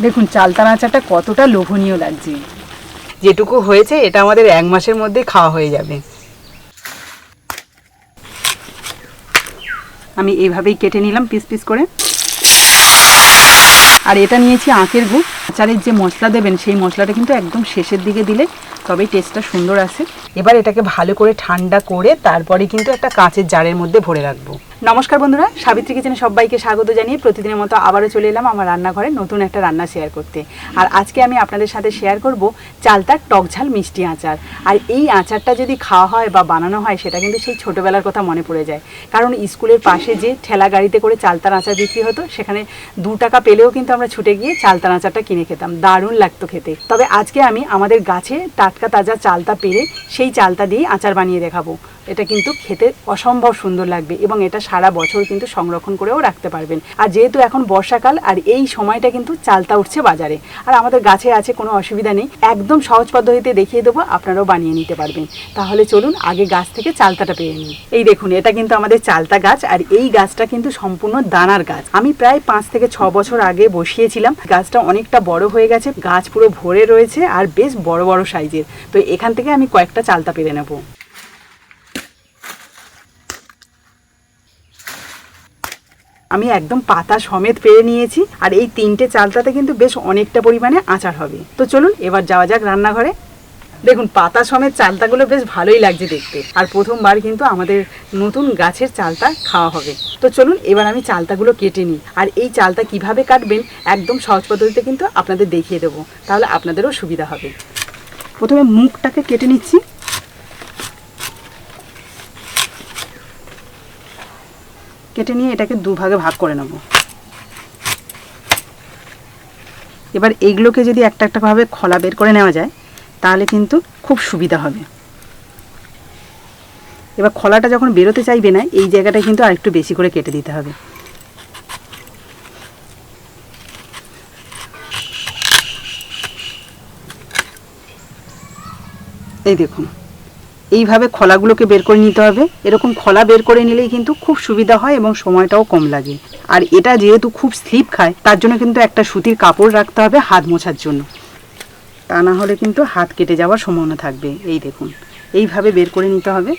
দেখুন, চালতা নাচাটা কতটা লোভনীয় লাগছে। যেটুকু হয়েছে, এটা আমাদের এক মাসের মধ্যে খাওয়া হয়ে যাবে। আমি এইভাবেই কেটে নিলাম পিস পিস করে। আর এটা নিয়েছি আখের গুড়। আচারের যে মশলা দেবেন, সেই মশলাটা কিন্তু একদম শেষের দিকে দিলে তবেই টেস্টটা সুন্দর আসে এবার এটাকে ভালো করে ঠান্ডা করে তারপরে কিন্তু একটা কাঁচের জারের মধ্যে ভরে রাখব। নমস্কার বন্ধুরা সাবিত্রী কিচেনে সবাইকে স্বাগত জানিয়ে প্রতিদিনের মতো আবারও চলে এলাম আমার রান্নাঘরে নতুন একটা রান্না শেয়ার করতে। আর আজকে আমি আপনাদের সাথে শেয়ার করব চালতার টকঝাল মিষ্টি আচার। আর এই আচারটা যদি খাওয়া হয় বা বানানো হয় সেটা কিন্তু সেই ছোটোবেলার কথা মনে পড়ে যায়। কারণ স্কুলের পাশে যে ঠেলা গাড়িতে করে চালতার আচার বিক্রি হতো সেখানে দু টাকা পেলেও কিন্তু আমরা ছুটে গিয়ে চালতার আচারটা কিনে খেতাম। দারুণ লাগতো খেতে। তবে আজকে আমি আমাদের গাছে টাটকা তাজা চালটা পেরে সেই চালটা দিয়ে আচার বানিয়ে দেখাবো। এটা কিন্তু খেতে অসম্ভব সুন্দর লাগবে এবং এটা সারা বছর কিন্তু সংরক্ষণ করেও রাখতে পারবেন। আর যেহেতু এখন বর্ষাকাল, আর এই সময়টা কিন্তু চালতা উঠছে বাজারে। আর আমাদের গাছে আছে, কোনো অসুবিধা নেই। একদম সহজ পদ্ধতিতে দেখিয়ে দেবো, আপনারাও বানিয়ে নিতে পারবেন। তাহলে চলুন, আগে গাছ থেকে চালতাটা পেয়ে নিই। এই দেখুন, এটা কিন্তু আমাদের চালতা গাছ, আর এই গাছটা কিন্তু সম্পূর্ণ দানার গাছ। আমি প্রায় পাঁচ থেকে ছ বছর আগে বসিয়েছিলাম। গাছটা অনেকটা বড় হয়ে গেছে, গাছ পুরো ভরে রয়েছে, আর বেশ বড় বড় সাইজের। তো এখান থেকে আমি কয়েকটা চালতা পেরে নেব। আমি একদম পাতা সমেত পেরে নিয়েছি, আর এই তিনটে চালটাতে কিন্তু বেশ অনেকটা পরিমাণে আচার হবে। তো চলুন, এবার যাওয়া যাক রান্নাঘরে। দেখুন, পাতা সমেত চালতাগুলো বেশ ভালোই লাগছে দেখতে, আর প্রথমবার কিন্তু আমাদের নতুন গাছের চালতা খাওয়া হবে। তো চলুন, এবার আমি চালতাগুলো কেটে নিই, আর এই চালতা কীভাবে কাটবেন একদম সহজ পদ্ধতিতে কিন্তু আপনাদের দেখিয়ে দেবো, তাহলে আপনাদেরও সুবিধা হবে। প্রথমে মুখটাকে কেটে নিচ্ছি। কেটে নিয়ে এটাকে দুভাগে ভাগ করে নেব। এবার এইগুলোকে যদি একটা একটা ভাবে খোলা বের করে নেওয়া যায়, তাহলে কিন্তু খুব সুবিধা হবে। এবার খোলাটা যখন বেরোতে চাইবে না, এই জায়গাটা কিন্তু আরেকটু বেশি করে কেটে দিতে হবে। এই দেখুন। এইভাবে খোলাগুলোকে বের করে নিতে হবে। এরকম খোলা বের করে নিলেই কিন্তু খুব সুবিধা হয় এবং সময়টাও কম লাগে। আর এটা যেহেতু খুব স্লিপ খায়, তার জন্য কিন্তু একটা সুতির কাপড় রাখতে হবে হাত মোছার জন্য। তা না হলে কিন্তু হাত কেটে যাওয়ার সম্ভাবনা থাকবে। এই দেখুন, এইভাবে বের করে নিতে হবে।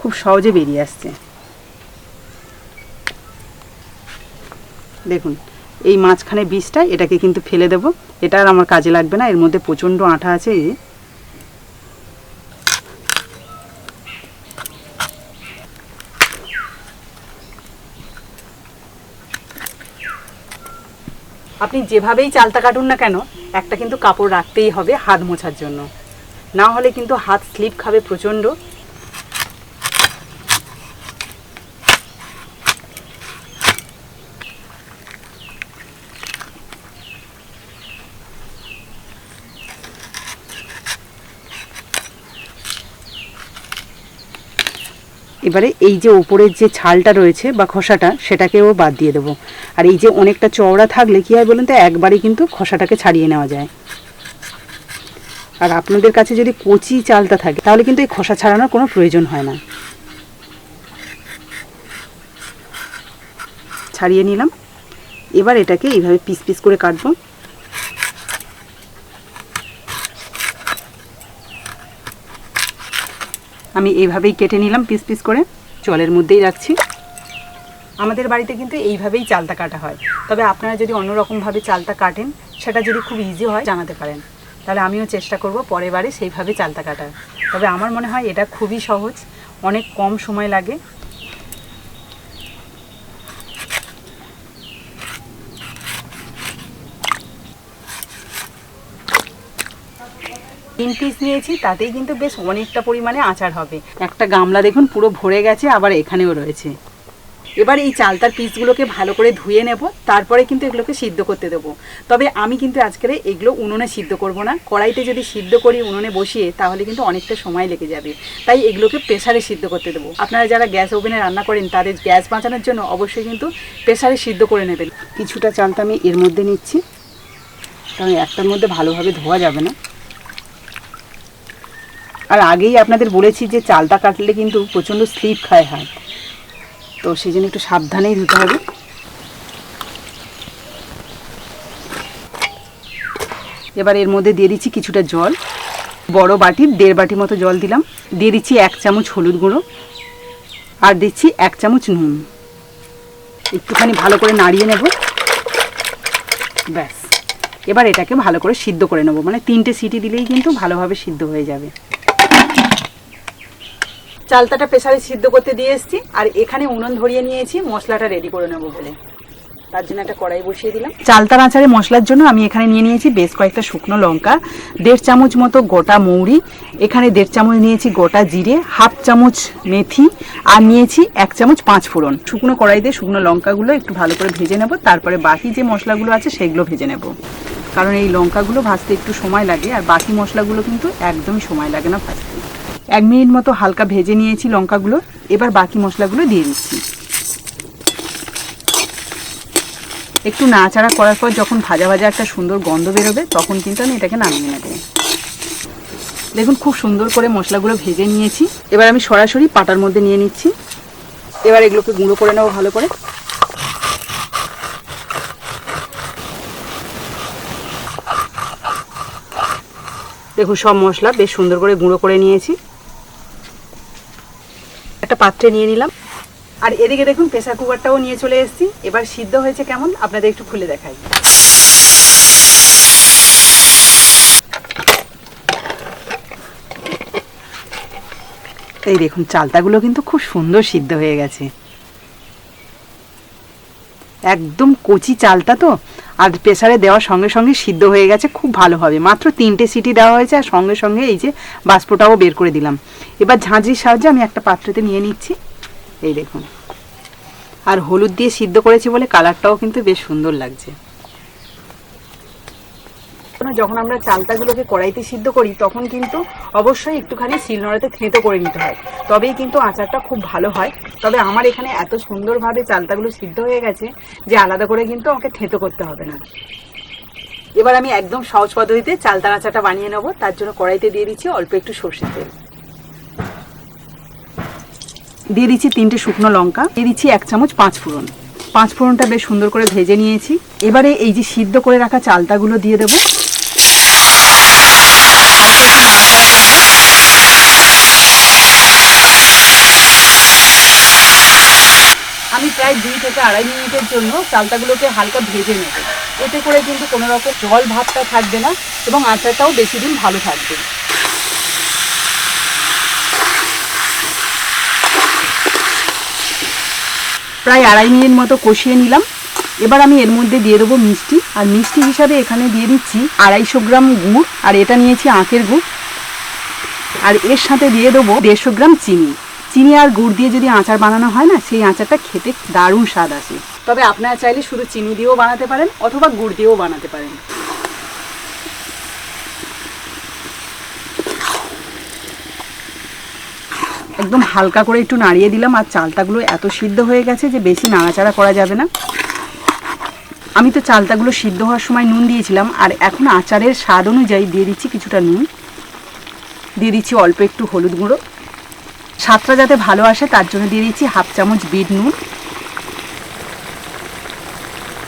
খুব সহজে বেরিয়ে আসছে। দেখুন, এই মাঝখানে বীজটা, এটাকে কিন্তু ফেলে দেব। এটা আর আমার কাজে লাগবে না, এর মধ্যে প্রচণ্ড আঠা আছে। এই আপনি যেভাবেই চালতা কাটুন না কেন, একটা কিন্তু কাপড় রাখতেই হবে হাত মোছার জন্য। না হলে কিন্তু হাত স্লিপ খাবে প্রচণ্ড। এবারে এই যে ওপরের যে ছালটা রয়েছে বা খোসাটা, সেটাকেও বাদ দিয়ে দেবো। আর এই যে অনেকটা চওড়া থাকলে কী হয় বলুন তো, একবারই কিন্তু খোসাটাকে ছাড়িয়ে নেওয়া যায়। আর আপনাদের কাছে যদি কচি চালটা থাকে, তাহলে কিন্তু এই খোসা ছাড়ানোর কোনো প্রয়োজন হয় না। ছাড়িয়ে নিলাম। এবার এটাকে এইভাবে পিস পিস করে কাটবো। আমি এইভাবেই কেটে নিলাম পিস পিস করে। জলের মধ্যেই রাখছি। আমাদের বাড়িতে কিন্তু এইভাবেই চালতা কাটা হয়। তবে আপনারা যদি অন্যরকমভাবে চালতা কাটেন, সেটা যদি খুব ইজি হয়, জানাতে পারেন। তাহলে আমিও চেষ্টা করব পরের বারে সেইভাবে চালতা কাটার। তবে আমার মনে হয় এটা খুবই সহজ, অনেক কম সময় লাগে। তিন পিস নিয়েছি, তাতেই কিন্তু বেশ অনেকটা পরিমাণে আচার হবে। একটা গামলা দেখুন, পুরো ভরে গেছে, আবার এখানেও রয়েছে। এবার এই চালতার পিসগুলোকে ভালো করে ধুয়ে নেব, তারপরে কিন্তু এগুলোকে সিদ্ধ করতে দেবো। তবে আমি কিন্তু আজকের এগুলো উনুনে সিদ্ধ করব না। কড়াইতে যদি সিদ্ধ করি উনুনে বসিয়ে, তাহলে কিন্তু অনেকটা সময় লেগে যাবে। তাই এগুলোকে প্রেসারে সিদ্ধ করতে দেবো। আপনারা যারা গ্যাস ওভেনে রান্না করেন, তাদের গ্যাস বাঁচানোর জন্য অবশ্যই কিন্তু প্রেসারে সিদ্ধ করে নেবেন। কিছুটা চালটা আমি এর মধ্যে নিচ্ছি। কারণ একটার মধ্যে ভালোভাবে ধোয়া যাবে না। আর আগেই আপনাদের বলেছি যে চালটা কাটলে কিন্তু প্রচণ্ড স্লিপ খায় হাত তো সেই জন্য একটু সাবধানেই ধুতে হবে। এবার এর মধ্যে দিয়ে দিচ্ছি কিছুটা জল। বড় বাটির দেড় বাটি মতো জল দিলাম। দিয়ে দিচ্ছি এক চামচ হলুদ গুঁড়ো। আর দিচ্ছি এক চামচ নুন। একটুখানি ভালো করে নাড়িয়ে নেব। ব্যাস। এবার এটাকে ভালো করে সিদ্ধ করে নেব। মানে তিনটে সিটি দিলেই কিন্তু ভালোভাবে সিদ্ধ হয়ে যাবে। চালতাটা প্রেসারে সিদ্ধ করতে দিয়ে এসেছি, আর এখানে উনুন ধরিয়ে নিয়েছি, মশলাটা রেডি করে নেব বলে। তার জন্য একটা কড়াই বসিয়ে দিলাম। চালতার আচারে মশলার জন্য আমি এখানে নিয়ে নিয়েছি বেশ কয়েকটা শুকনো লঙ্কা, দেড় চামচ মতো গোটা মৌরি, এখানে দেড় চামচ নিয়েছি গোটা জিরে, হাফ চামচ মেথি, আর নিয়েছি এক চামচ পাঁচ ফোড়ন। শুকনো কড়াইতে শুকনো লঙ্কাগুলো একটু ভালো করে ভেজে নেব, তারপরে বাকি যে মশলাগুলো আছে সেগুলো ভেজে নেব। কারণ এই লঙ্কাগুলো ভাজতে একটু সময় লাগে, আর বাকি মশলাগুলো কিন্তু একদমই সময় লাগে না ভাজতে। এক মিনিট মতো হালকা ভেজে নিয়েছি লঙ্কাগুলো। এবার বাকি মশলাগুলো দিয়ে দিচ্ছি। একটু নাড়াচাড়া করার পর যখন ভাজা ভাজা একটা সুন্দর গন্ধ বেরোবে, তখন কিন্তু আমি এটাকে নামিয়ে নেব। দেখুন খুব সুন্দর করে মশলাগুলো ভেজে নিয়েছি। এবার আমি সরাসরি পাটার মধ্যে নিয়ে নিচ্ছি। এবার এগুলোকে গুঁড়ো করে নেব ভালো করে। দেখুন সব মশলা বেশ সুন্দর করে গুঁড়ো করে নিয়েছি। একটা পাত্রে নিয়ে নিলাম। আর এদিকে দেখুন প্রেসার কুকারটাও নিয়ে চলে এসেছি। এবার সিদ্ধ হয়েছে কেমন? আপনাদের একটু খুলে দেখাই। এই দেখুন, চালতাগুলো কিন্তু খুব সুন্দর সিদ্ধ হয়ে গেছে। একদম কচি চালটা তো। আর প্রেসারে দেওয়ার সঙ্গে সঙ্গে সিদ্ধ হয়ে গেছে খুব ভালো হবে মাত্র তিনটে সিটি দেওয়া হয়েছে আর সঙ্গে সঙ্গে এই যে বাষ্পটাও বের করে দিলাম। এবার ঝাঁঝির সাহায্যে আমি একটা পাত্রতে নিয়ে নিচ্ছি। এই দেখুন। আর হলুদ দিয়ে সিদ্ধ করেছি বলে কালারটাও কিন্তু বেশ সুন্দর লাগছে। যখন আমরা চালতাগুলোকে কড়াইতে সিদ্ধ করি, তখন কিন্তু অবশ্যই একটুখানি শিলনোড়াতে থেঁতো করে নিতে হয়। তবেই কিন্তু আচারটা খুব ভালো হয়। তবে আমার এখানে এত সুন্দরভাবে চালতাগুলো সিদ্ধ হয়ে গেছে যে আলাদা করে কিন্তু আমাকে থেঁতো করতে হবে না। এবার আমি একদম সহজ পদ্ধতিতে চালতার আচারটা বানিয়ে নেব। তার জন্য কড়াইতে দিয়ে দিচ্ছি অল্প একটু সর্ষে তেল। দিয়ে দিচ্ছি তিনটে শুকনো লঙ্কা। দিয়ে দিচ্ছি এক চামচ পাঁচ ফোড়ন। পাঁচ ফোড়নটা বেশ সুন্দর করে ভেজে নিয়েছি। এবারে এই যে সিদ্ধ করে রাখা চালতাগুলো দিয়ে দেবো। আমি প্রায় দুই থেকে আড়াই মিনিটের জন্য চালতাগুলোকে হালকা ভেজে নেব। এতে করে কিন্তু কোনো রকম জল ভাবটা থাকবে না এবং আচারটাও বেশি দিন ভালো থাকবে। প্রায় আড়াই মিনিট মতো কষিয়ে নিলাম। এবার আমি এর মধ্যে দিয়ে দেবো মিষ্টি। আর মিষ্টি হিসাবে এখানে দিয়ে দিচ্ছি আড়াইশো গ্রাম গুড়, আর এটা নিয়েছি আখের গুড়। আর এর সাথে দিয়ে দেবো দেড়শো গ্রাম চিনি। চিনি আর গুড় দিয়ে যদি আচার বানানো হয় না, সেই আচারটা খেতে দারুণ স্বাদ আসে। তবে আপনারা চাইলে শুধু চিনি দিয়েও বানাতে পারেন, অথবা গুড় দিয়েও বানাতে পারেন। একদম হালকা করে একটু নাড়িয়ে দিলাম আর চালতাগুলো এত সিদ্ধ হয়ে গেছে যে বেশি নাড়াচাড়া করা যাবে না। আমি তো চালতাগুলো সিদ্ধ হওয়ার সময় নুন দিয়েছিলাম আর এখন আচারের স্বাদ অনুযায়ী দিয়ে দিচ্ছি কিছুটা নুন। দিয়ে দিচ্ছি অল্প একটু হলুদ গুঁড়ো। স্বাদটা যাতে ভালো আসে তার জন্য দিয়ে দিচ্ছি হাফ চামচ বিট নুন।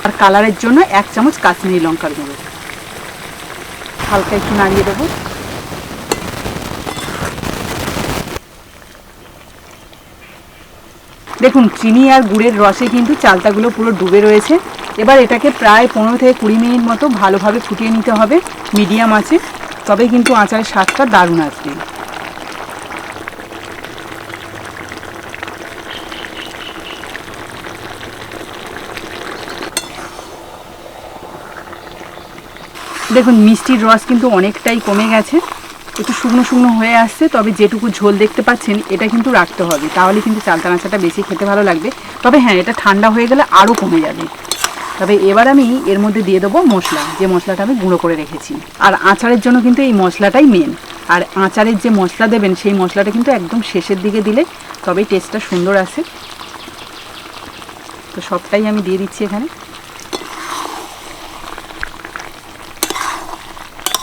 আর কালারের জন্য এক চামচ কাশ্মীরি লঙ্কার গুঁড়ো। হালকা একটু নাড়িয়ে দেবো। দেখুন, চিনি আর গুড়ের রসে কিন্তু চালতাগুলো পুরো ডুবে রয়েছে। এবার এটাকে প্রায় পনেরো থেকে কুড়ি মিনিট মতো ভালোভাবে ফুটিয়ে নিতে হবে। মিডিয়াম আছে, তবে কিন্তু আচারের স্বাদটা দারুণ আসবে। দেখুন, মিষ্টির রস কিন্তু অনেকটাই কমে গেছে। একটু শুকনো শুকনো হয়ে আসছে, তবে যেটুকু ঝোল দেখতে পাচ্ছেন, এটা কিন্তু রাখতে হবে। তাহলে কিন্তু চালতা নাচাটা বেশি খেতে ভালো লাগবে। তবে হ্যাঁ এটা ঠান্ডা হয়ে গেলে আরও কমে যাবে। তবে এবার আমি এর মধ্যে দিয়ে দেবো মশলা, যে মশলাটা আমি গুঁড়ো করে রেখেছি। আর আচারের জন্য কিন্তু এই মশলাটাই মেন আর আচারের যে মশলা দেবেন, সেই মশলাটা কিন্তু একদম শেষের দিকে দিলে তবেই টেস্টটা সুন্দর আসে। তো সবটাই আমি দিয়ে দিচ্ছি এখানে।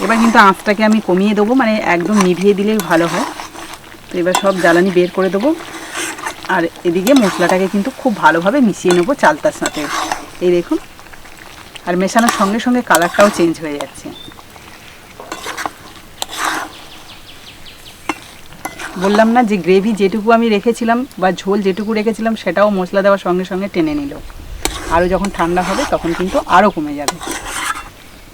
এবার কিন্তু আঁচটাকে আমি কমিয়ে দেবো মানে একদম নিভিয়ে দিলেই ভালো হয়। তো এবার সব জ্বালানি বের করে দেবো। আর এদিকে মশলাটাকে কিন্তু খুব ভালোভাবে মিশিয়ে নেব চালতার সাথে। এই দেখুন, আর মেশানোর সঙ্গে সঙ্গে কালারটাও চেঞ্জ হয়ে যাচ্ছে। বললাম না যে গ্রেভি যেটুকু আমি রেখেছিলাম বা ঝোল যেটুকু রেখেছিলাম, সেটাও মশলা দেওয়ার সঙ্গে সঙ্গে টেনে নিল। আরও যখন ঠান্ডা হবে, তখন কিন্তু আরও কমে যাবে।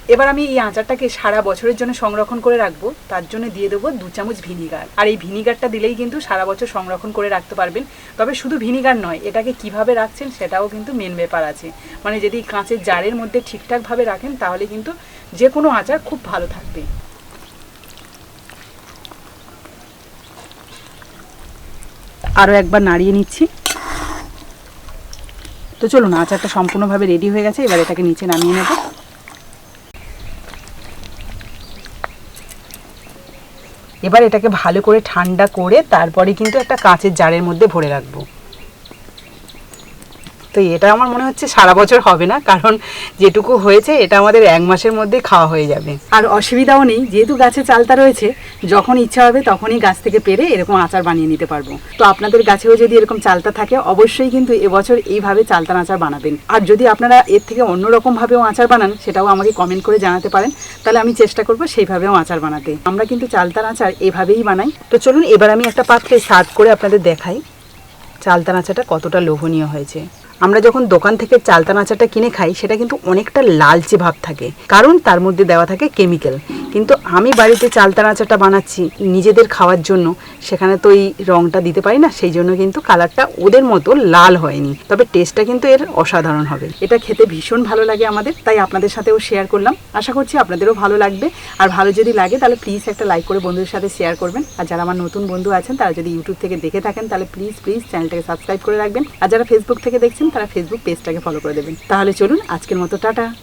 এবার আমি এই আচারটাকে সারা বছরের জন্য সংরক্ষণ করে রাখব। তার জন্য দিয়ে দেবো দু চামচ ভিনিগার। আর এই ভিনিগারটা দিলেই কিন্তু সারা বছর সংরক্ষণ করে রাখতে পারবেন। তবে শুধু ভিনিগার নয়, এটাকে কীভাবে রাখছেন সেটাও কিন্তু মেন ব্যাপার আছে। মানে যদি কাঁচের জারের মধ্যে ঠিকঠাকভাবে রাখেন, তাহলে কিন্তু যে কোনো আচার খুব ভালো থাকবে। আরও একবার নাড়িয়ে নিচ্ছি। তো চলুন, আচারটা সম্পূর্ণভাবে রেডি হয়ে গেছে, এবার এটাকে নিচে নামিয়ে নেব। এবার এটাকে ভালো করে ঠান্ডা করে তারপরে কিন্তু একটা কাঁচের জারের মধ্যে ভরে রাখব। তো এটা আমার মনে হচ্ছে সারা বছর হবে না, কারণ যেটুকু হয়েছে এটা আমাদের এক মাসের মধ্যে খাওয়া হয়ে যাবে। আর অসুবিধাও নেই, যেহেতু গাছে চালতা রয়েছে, যখন ইচ্ছা হবে তখনই গাছ থেকে পেরে এরকম আচার বানিয়ে নিতে পারব। তো আপনাদের গাছেও যদি এরকম চালতা থাকে, অবশ্যই কিন্তু এবছর এইভাবে চালতার আচার বানাবেন। আর যদি আপনারা এর থেকে অন্যরকম ভাবেও আচার বানান, সেটাও আমাকে কমেন্ট করে জানাতে পারেন। তাহলে আমি চেষ্টা করব সেইভাবেও আচার বানাতে। আমরা কিন্তু চালতার আচার এভাবেই বানাই। তো চলুন, এবার আমি একটা পাত্রে সার্ভ করে আপনাদের দেখাই। চালতা নাচাটা কতটা লোভনীয় হয়েছে। আমরা যখন দোকান থেকে চালতা নাচাটা কিনে খাই, সেটা কিন্তু অনেকটা লালচে ভাব থাকে। কারণ তার মধ্যে দেওয়া থাকে কেমিক্যাল। কিন্তু আমি বাড়িতে চালতা নাচাটা বানাচ্ছি নিজেদের খাওয়ার জন্য, সেখানে তো এই রঙটা দিতে পারি না, সেই জন্য কিন্তু কালারটা ওদের মতো লাল হয়নি। তবে টেস্টটা কিন্তু এর অসাধারণ হবে। এটা খেতে ভীষণ ভালো লাগে আমাদের, তাই আপনাদের সাথেও শেয়ার করলাম। আশা করছি আপনাদেরও ভালো লাগবে। আর ভালো যদি লাগে, তাহলে প্লিজ একটা লাইক করে বন্ধুদের সাথে শেয়ার করবেন। আর যারা আমার নতুন বন্ধু আছেন, তারা যদি ইউটিউব থেকে দেখে থাকেন, তাহলে প্লিজ প্লিজ চ্যানেলটাকে সাবস্ক্রাইব করে রাখবেন। আর যারা ফেসবুক থেকে দেখছেন তারা ফেসবুক পেজটাকে ফলো করে দেবেন। তাহলে চলুন আজকের মতো টাটা।